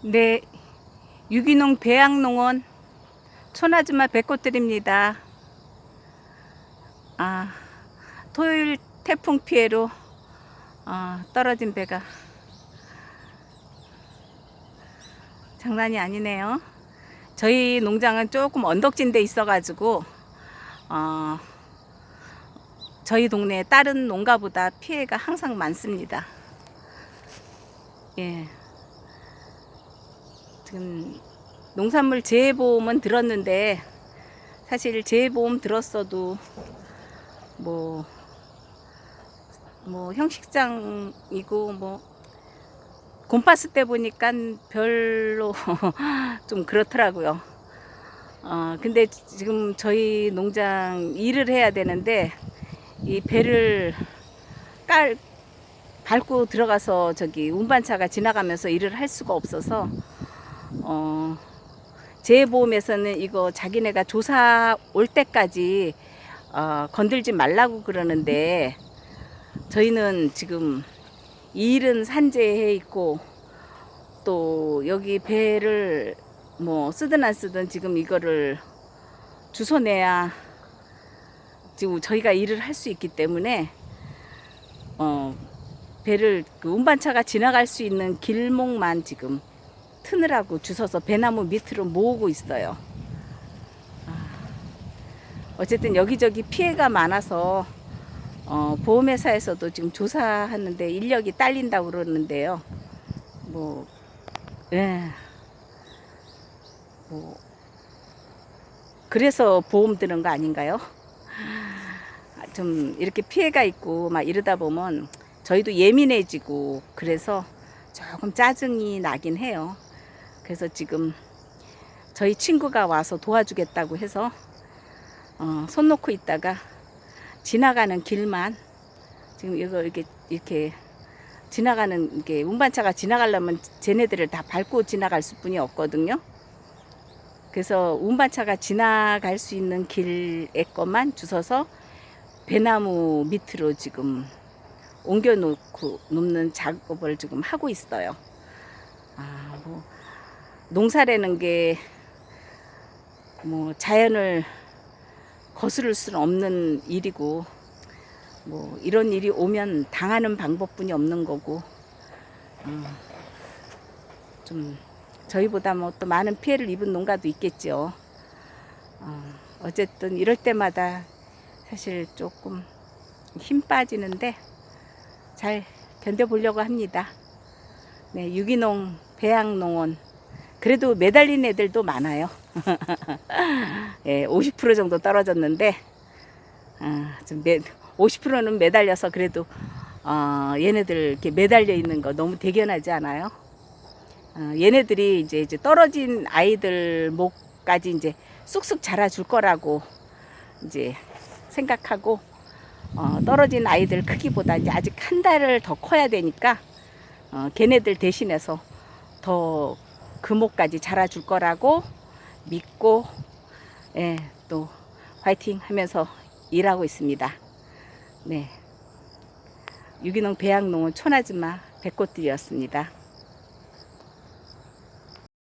네, 유기농 배양농원 촌아줌마 백꽃들입니다. 아, 토요일 태풍 피해로 어, 떨어진 배가 장난이 아니네요. 저희 농장은 조금 언덕진 데 있어가지고 어, 저희 동네 다른 농가보다 피해가 항상 많습니다. 예. 지금 농산물 재해보험은 들었는데 사실 재해보험 들었어도 뭐, 뭐 형식장이고 뭐 곰파스 때 보니까 별로 좀 그렇더라고요. 어, 근데 지금 저희 농장 일을 해야 되는데 이 배를 깔 밟고 들어가서 저기 운반차가 지나가면서 일을 할 수가 없어서 어 재보험에서는 이거 자기네가 조사 올 때까지 어, 건들지 말라고 그러는데 저희는 지금 이 일은 산재해 있고 또 여기 배를 뭐 쓰든 안 쓰든 지금 이거를 주소내야 지금 저희가 일을 할 수 있기 때문에 어 배를 그 운반차가 지나갈 수 있는 길목만 지금 트느라고 주워서 배나무 밑으로 모으고 있어요. 아, 어쨌든 여기저기 피해가 많아서 어, 보험회사에서도 지금 조사하는데 인력이 딸린다고 그러는데요. 뭐, 예. 뭐, 그래서 보험 드는 거 아닌가요? 아, 좀 이렇게 피해가 있고 막 이러다 보면 저희도 예민해지고 그래서 조금 짜증이 나긴 해요. 그래서 지금 저희 친구가 와서 도와주겠다고 해서 어, 손 놓고 있다가 지나가는 길만 지금 이거 이렇게 이렇게 지나가는 게 운반차가 지나가려면 쟤네들을 다 밟고 지나갈 수뿐이 없거든요. 그래서 운반차가 지나갈 수 있는 길의 것만 주워서 배나무 밑으로 지금 옮겨 놓고 놓는 작업을 지금 하고 있어요. 아, 뭐 농사라는 게 뭐 자연을 거스를 수는 없는 일이고 뭐 이런 일이 오면 당하는 방법뿐이 없는 거고 어, 좀 저희보다 뭐 또 많은 피해를 입은 농가도 있겠죠. 어, 어쨌든 이럴 때마다 사실 조금 힘 빠지는데 잘 견뎌보려고 합니다. 네, 유기농 배양농원 그래도 매달린 애들도 많아요. 예, 50% 정도 떨어졌는데 아, 좀 매, 50%는 매달려서 그래도 어, 얘네들 이렇게 매달려 있는 거 너무 대견하지 않아요? 어, 얘네들이 이제, 이제 떨어진 아이들 목까지 이제 쑥쑥 자라줄 거라고 이제 생각하고 어, 떨어진 아이들 크기보다 이제 아직 한 달을 더 커야 되니까 어, 걔네들 대신해서 더 금옥까지 자라줄 거라고 믿고 예, 또 화이팅 하면서 일하고 있습니다. 네. 유기농 배양농원 촌아줌마 백꽃들이었습니다.